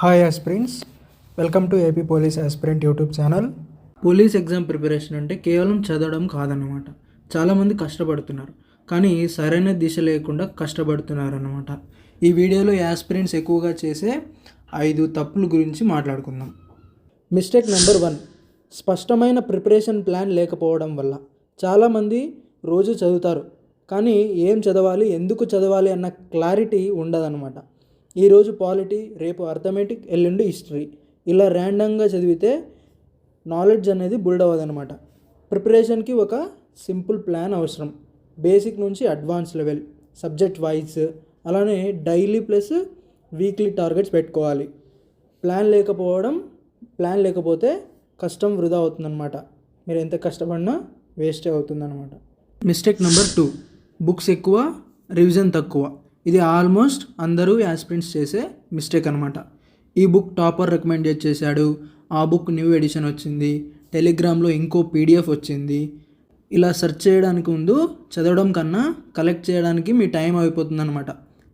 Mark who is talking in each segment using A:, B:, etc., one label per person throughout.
A: Hi aspirants welcome to AP police aspirant YouTube channel police exam preparation అంటే కేవలం చదవడం కాదన్నమాట. చాలామంది కష్టపడుతున్నారు. కానీ సరైన దిశ లేకుండా కష్టపడుతున్నారు అన్నమాట ఈ వీడియోలో యాస్పిరెంట్స్ ఎక్కువగా చేసే ఐదు తప్పుల గురించి మాట్లాడుకుందాం. మిస్టేక్ నెంబర్ వన్ స్పష్టమైన ప్రిపరేషన్ ప్లాన్ లేకపోవడం వల్ల. చాలామంది రోజు చదువుతారు. కానీ ఏం చదవాలి ఎందుకు చదవాలి అన్న క్లారిటీ ఉండదన్నమాట. ఈరోజు పాలిటీ రేపు అర్థమెటిక్ ఎల్లుండి హిస్టరీ. ఇలా ర్యాండంగా చదివితే నాలెడ్జ్ అనేది బిల్డ్ అవ్వదనమాట ప్రిపరేషన్కి ఒక సింపుల్ ప్లాన్ అవసరం. బేసిక్ నుంచి అడ్వాన్స్ లెవెల్ సబ్జెక్ట్ వైజ్ అలానే డైలీ ప్లస్ వీక్లీ టార్గెట్స్ పెట్టుకోవాలి. ప్లాన్ లేకపోవడం ప్లాన్ లేకపోతే కష్టం వృధా అవుతుందన్నమాట. మీరు ఎంత కష్టపడినా వేస్టే అవుతుందన్నమాట. మిస్టేక్ నెంబర్ టూ బుక్స్ ఎక్కువ రివిజన్ తక్కువ. ఇది ఆల్మోస్ట్ అందరూ యాస్పిరెంట్స్ చేసే మిస్టేక్ అనమాట ఈ బుక్ టాపర్ రికమెండ్ చేశాడు. ఆ బుక్ న్యూ ఎడిషన్ వచ్చింది. టెలిగ్రామ్లో ఇంకో పీడిఎఫ్ వచ్చింది. ఇలా సెర్చ్ చేయడానికి ముందు చదవడం కన్నా కలెక్ట్ చేయడానికి మీ టైం అయిపోతుంది అనమాట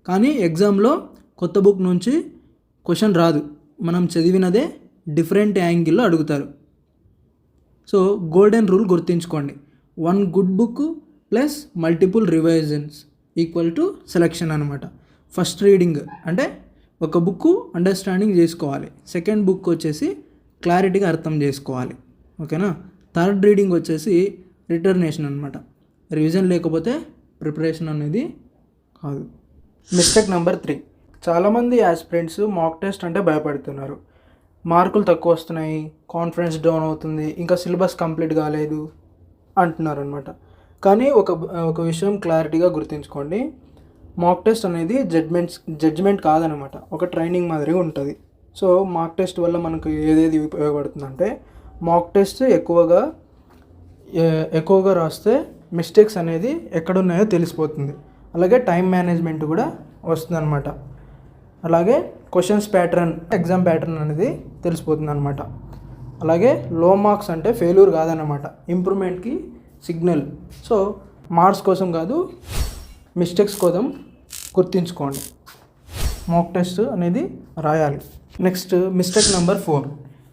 A: కానీ ఎగ్జామ్లో కొత్త బుక్ నుంచి క్వశ్చన్ రాదు. మనం చదివినదే డిఫరెంట్ యాంగిల్లో అడుగుతారు. సో గోల్డెన్ రూల్ గుర్తుంచుకోండి. One good book plus multiple revisions equal to selection అనమాట ఫస్ట్ రీడింగ్ అంటే ఒక బుక్ అండర్స్టాండింగ్ చేసుకోవాలి. సెకండ్ బుక్ వచ్చేసి క్లారిటీగా అర్థం చేసుకోవాలి. ఓకేనా థర్డ్ రీడింగ్ వచ్చేసి రిటర్నేషన్ అనమాట రివిజన్ లేకపోతే ప్రిపరేషన్ అనేది కాదు. మిస్టేక్ నెంబర్ త్రీ చాలామంది యాస్పిరెంట్స్ మాక్ టెస్ట్ అంటే భయపడుతున్నారు. మార్కులు తక్కువ వస్తున్నాయి కాన్ఫిడెన్స్ డౌన్ అవుతుంది ఇంకా సిలబస్ కంప్లీట్ కాలేదు అంటున్నారు అనమాట కానీ ఒక ఒక విషయం క్లారిటీగా గుర్తుంచుకోండి. మాక్ టెస్ట్ అనేది జడ్మెంట్స్ జడ్జ్మెంట్ కాదనమాట. ఒక ట్రైనింగ్ మాదిరిగా ఉంటుంది. సో మాక్ టెస్ట్ వల్ల మనకు ఏదేది ఉపయోగపడుతుందంటే మాక్ టెస్ట్ ఎక్కువగా ఎక్కువగా రాస్తే మిస్టేక్స్ అనేది ఎక్కడున్నాయో తెలిసిపోతుంది. అలాగే టైం మేనేజ్మెంట్ కూడా వస్తుందన్నమాట అలాగే క్వశ్చన్స్ ప్యాటర్న్ ఎగ్జామ్ ప్యాటర్న్ అనేది తెలిసిపోతుంది అనమాట అలాగే లో మార్క్స్ అంటే ఫెయిల్యూర్ కాదనమాట. ఇంప్రూవ్మెంట్కి సిగ్నల్. సో మార్క్స్ కోసం కాదు మిస్టేక్స్ కోసం గుర్తుంచుకోండి. మోక్ టెస్ట్ అనేది రాయాలి. Next mistake number four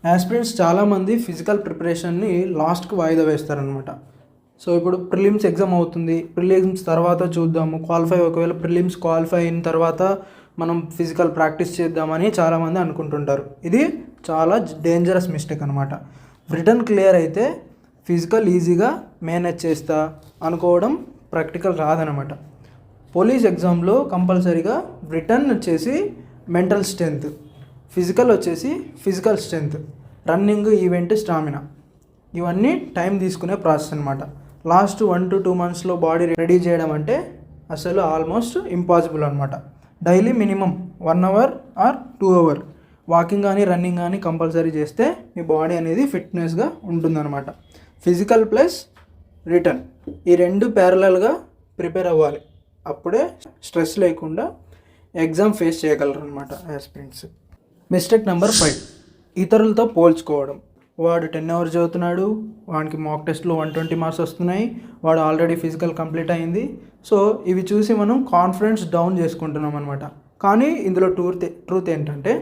A: aspirants చాలామంది ఫిజికల్ ప్రిపరేషన్ని లాస్ట్కి వాయిదా వేస్తారనమాట సో ఇప్పుడు ప్రిలిమ్స్ ఎగ్జామ్ అవుతుంది. ప్రిలిమ్స్ తర్వాత చూద్దాము. క్వాలిఫై ఒకవేళ ప్రిలిమ్స్ క్వాలిఫై అయిన తర్వాత మనం ఫిజికల్ ప్రాక్టీస్ చేద్దామని చాలామంది అనుకుంటుంటారు. ఇది చాలా డేంజరస్ మిస్టేక్ అనమాట రిటర్న్ క్లియర్ అయితే ఫిజికల్ ఈజీగా మేనేజ్ చేస్తా అనుకోవడం ప్రాక్టికల్ రాదనమాట. పోలీస్ ఎగ్జామ్లో కంపల్సరీగా రిటర్న్ వచ్చేసి మెంటల్ స్ట్రెంగ్త్ ఫిజికల్ వచ్చేసి physical strength running event stamina. ఇవన్నీ టైం తీసుకునే ప్రాసెస్ అనమాట. లాస్ట్ వన్ టు టూ మంత్స్లో బాడీ రెడీ చేయడం అంటే అసలు ఆల్మోస్ట్ ఇంపాసిబుల్ అనమాట. Daily minimum one hour or two hour walking కానీ రన్నింగ్ కానీ కంపల్సరీ చేస్తే మీ బాడీ అనేది ఫిట్నెస్గా ఉంటుందన్నమాట ఫిజికల్ ప్లస్ రిటర్న్. ఈ రెండు ప్యారలల్గా ప్రిపేర్ అవ్వాలి. అప్పుడే స్ట్రెస్ లేకుండా ఎగ్జామ్ ఫేస్ చేయగలరు అనమాట యాస్పిరెంట్స్ మిస్టేక్ నెంబర్ ఫైవ్. ఇతరులతో పోల్చుకోవడం. వాడు టెన్ అవర్స్ చదువుతున్నాడు వాడికి మాక్ టెస్ట్లో వన్ ట్వంటీ మార్క్స్ వస్తున్నాయి వాడు ఆల్రెడీ ఫిజికల్ కంప్లీట్ అయింది. సో ఇవి చూసి మనం కాన్ఫిడెన్స్ డౌన్ చేసుకుంటున్నాం అనమాట కానీ ఇందులో ట్రూత్ ట్రూత్ ఏంటంటే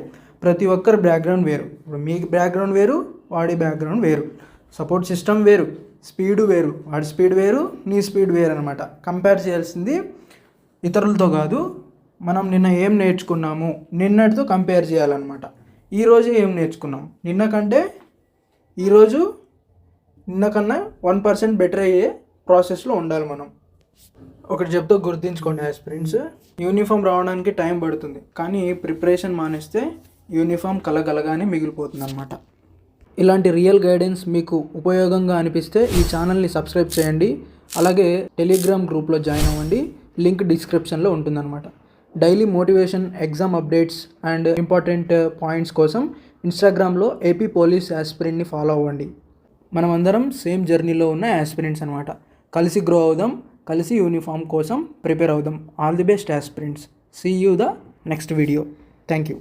A: ప్రతి ఒక్కరి బ్యాక్గ్రౌండ్ వేరు. ఇప్పుడు మీ బ్యాక్గ్రౌండ్ వేరు వాడి బ్యాక్గ్రౌండ్ వేరు. సపోర్ట్ సిస్టమ్ వేరు స్పీడ్ వేరు వాడి స్పీడ్ వేరు నీ స్పీడ్ వేరు అనమాట కంపేర్ చేయాల్సింది ఇతరులతో కాదు మనం నిన్న ఏం నేర్చుకున్నాము నిన్నటితో కంపేర్ చేయాలన్నమాట. ఈరోజు ఏం నేర్చుకున్నాం? నిన్న కంటే ఈరోజు నిన్న కన్నా వన్ పర్సెంట్ బెటర్ అయ్యే ప్రాసెస్లో ఉండాలి మనం. ఒకటి చెప్తూ గుర్తుంచుకోండి ఆస్పిరెంట్స్ యూనిఫామ్ రావడానికి టైం పడుతుంది కానీ ప్రిపరేషన్ మానేస్తే యూనిఫామ్ కలగలగానే మిగిలిపోతుంది అనమాట ఇలాంటి రియల్ గైడెన్స్ మీకు ఉపయోగంగా అనిపిస్తే ఈ ఛానల్ని సబ్స్క్రైబ్ చేయండి. అలాగే టెలిగ్రామ్ గ్రూప్లో జాయిన్ అవ్వండి. లింక్ డిస్క్రిప్షన్లో ఉంటుందన్నమాట. Daily motivation exam updates and important points కోసం ఇన్స్టాగ్రామ్లో ఏపీ పోలీస్ యాస్పిరెంట్ని ఫాలో అవ్వండి. మనమందరం సేమ్ జర్నీలో ఉన్న యాస్పిరెంట్స్ అనమాట కలిసి గ్రో అవుదాం కలిసి యూనిఫామ్ కోసం ప్రిపేర్ అవుదాం. All the best aspirants. See you the next video. Thank you.